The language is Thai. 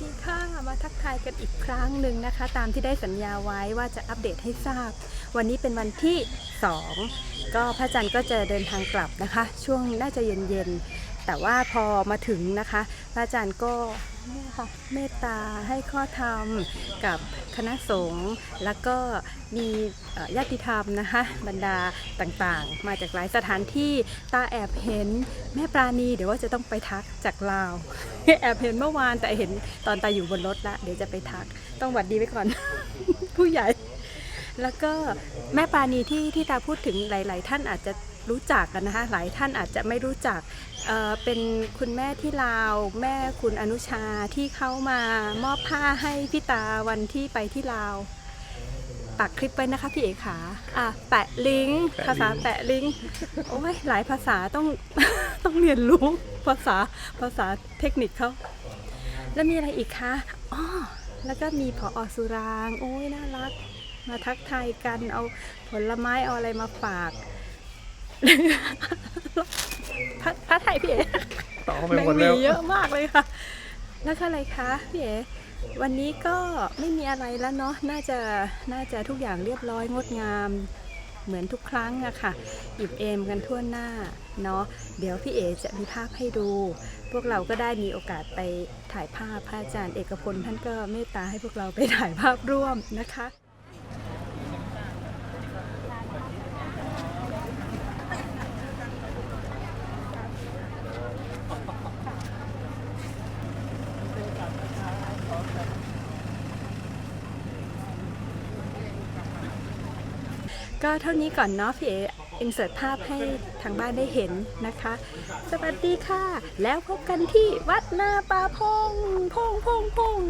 ดีค่ะมาทักทายกันอีกครั้งหนึ่งนะคะ ตามที่ได้สัญญาไว้ว่าจะอัปเดตให้ทราบ วันนี้เป็นวันที่ 2 ก็พระจันทร์ก็จะเดินทางกลับนะคะ ช่วงน่าจะเย็นๆแต่ว่าพอมาถึงนะคะ พระอาจารย์ก็ เมตตาให้ข้อธรรมกับคณะสงฆ์แล้วก็มีญาติธรรมนะคะบรรดาต่างๆ มาจากหลายสถานที่ตาแอบเห็นแม่ปราณีเดี๋ยวว่าจะต้องไปทักจากลาว แอบเห็นเมื่อวานแต่เห็นตอนตาอยู่บนรถละเดี๋ยวจะไปทักต้องหวัดดีไว้ก่อน ผู้ใหญ่แล้วก็แม่ปราณีที่ที่ตาพูดถึงหลาย ๆ ท่านอาจจะ รู้จักกันนะคะ หลายท่านอาจจะไม่รู้จักเอ่อเป็นคุณแม่ที่ลาว แม่คุณอนุชาที่เขามามอบผ้าให้พี่ตาวันที่ไปที่ลาวปักคลิปไว้นะคะพี่เอกขาอะแปะลิงก์ภาษาแปะลิงก์โอ้ยหลายภาษาต้องต้องเรียนรู้ภาษาภาษาเทคนิคเขาแล้วมีอะไรอีกคะอ๋อแล้วก็มีผออสุราง โอ้ยน่ารัก มาทักทายกันเอาผลไม้เอาอะไรมาฝาก พระพระไทยพี่เอ๋ต่อไปแมงหมดหแล้วีวเยอะมากเลยค่ะ แล้วก็อะไรคะพี่เอ๋วันนี้ก็ไม่มีอะไรแล้วเนาะน่าจะน่าจะทุกอย่างเรียบร้อยงดงาม เหมือนทุกครั้งอะค่ะอิ่มเอมกันทั่วหน้าเนาะเดี๋ยวพี่เอ๋จะมีภาพให้ดู พวกเราก็ได้มีโอกาสไปถ่ายภาพพระอาจารย์เอกพลท่านก็เมตตาให้พวกเราไปถ่ายภาพร่วมนะคะ ก็เท่านี้ก่อนเนาะพี่เออินเสิร์ตภาพให้ทางบ้านได้เห็นนะคะ สวัสดีค่ะ แล้วพบกันที่วัดนาป่าพง พงพงพง